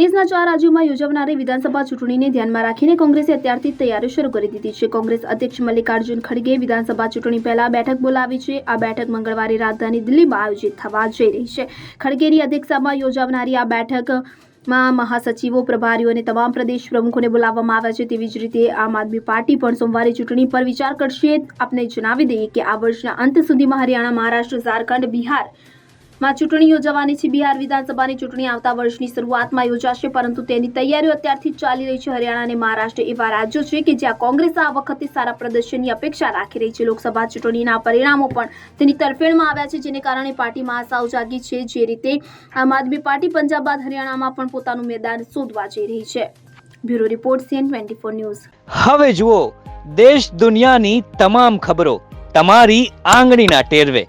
દેશના ચાર રાજ્યોમાં યોજાનારી વિધાનસભા ચૂંટણીને ધ્યાનમાં રાખીને કોંગ્રેસે અત્યારથી તૈયારી શરૂ કરી દીધી છે. કોંગ્રેસ અધ્યક્ષ મલ્લિકાર્જુન ખડગે વિધાનસભા ચૂંટણી પહેલા બેઠક બોલાવી છે. આ બેઠક મંગળવારે રાજધાની દિલ્હીમાં આયોજિત થવા જઈ રહી છે. ખડગેની અધ્યક્ષતામાં યોજાનારી આ બેઠકમાં મહાસચિવો, પ્રભારીઓ અને તમામ પ્રદેશ પ્રમુખોને બોલાવવામાં આવ્યા છે. તેવી જ રીતે આમ આદમી પાર્ટી પણ સોમવારે ચૂંટણી પર વિચાર કરશે. આપને જણાવી દઈએ કે આ વર્ષના અંત સુધીમાં હરિયાણા, મહારાષ્ટ્ર, ઝારખંડ, બિહાર માં ચૂંટણી યોજાવાની છે. બિહાર વિધાનસભાની ચૂંટણી આવતા વર્ષની શરૂઆતમાં યોજાશે, પરંતુ તેની તૈયારીઓ અત્યારથી ચાલી રહી છે. હરિયાણા અને મહારાષ્ટ્ર એવા રાજ્યો છે કે જ્યાં કોંગ્રેસ આ વખતે સારા પ્રદર્શનની અપેક્ષા રાખી રહી છે. લોકસભા ચૂંટણીના પરિણામો પણ તેની તરફેણમાં આવ્યા છે, જેને કારણે પાર્ટીમાં આશાઓ જાગી છે. જે રીતે આમ આદમી પાર્ટી પંજાબ બાદ હરિયાણામાં પણ પોતાનું મેદાન શોધવા જઈ રહી છે. Bureau report CN twenty four news. હવે જુઓ, દેશ દુનિયાની તમામ ખબરો તમારી આંગળીના ટેરવે.